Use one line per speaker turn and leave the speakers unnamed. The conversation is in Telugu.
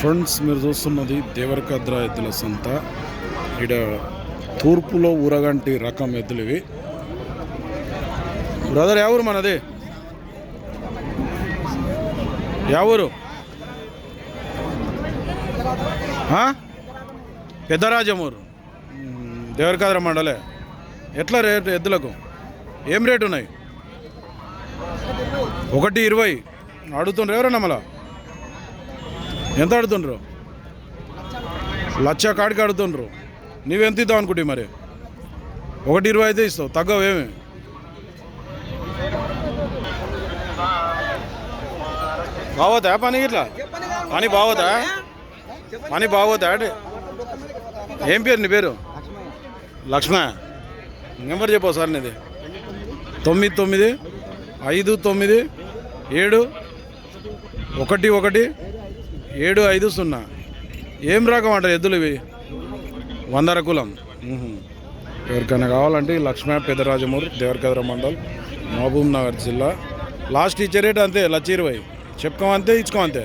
ఫ్రెండ్స్ మీరు చూస్తున్నది దేవరకద్ర ఎద్దుల సంత. ఇక్కడ తూర్పులో ఊరగంటి రకం ఎద్దులు ఇవి. బ్రదర్ ఎవరు మనది? ఎవరు పెద్దరాజమూరు దేవరకద్ర మండలే. ఎట్లా రేటు ఎద్దులకు? ఏం రేటు ఉన్నాయి? ఒకటి ఇరవై. అడుగుతుండ్రు ఎవరన్నా మళ్ళీ? ఎంత ఆడుతుండ్రు? లక్ష కాడికి ఆడుతుండ్రు. నువ్వెంత ఇద్దాం అనుకుంటే మరి? ఒకటి ఇరవై అయితే ఇస్తావు. తగ్గవేమి బాగోతా పని ఇట్లా పని బాగోతా? పని బాగోతా? ఏం పేరు నీ పేరు? లక్ష్మ? నెంబర్ చెప్పు సార్ నీది. తొమ్మిది తొమ్మిది ఐదు తొమ్మిది ఏడు ఒకటి ఒకటి ఏడు ఐదు సున్నా. ఏం రకం అంట ఎద్దులు ఇవి? వందర కులం. ఎవరికైనా కావాలంటే లక్ష్మీ పెదరాజమూర్ దేవరకద్ర మండల్ మహబూబ్ నగర్ జిల్లా. లాస్ట్ ఇచ్చే రేట్ అంతే లచ్చ ఇరవై. చెప్పుకోమంతే ఇచ్చుకోమంతే.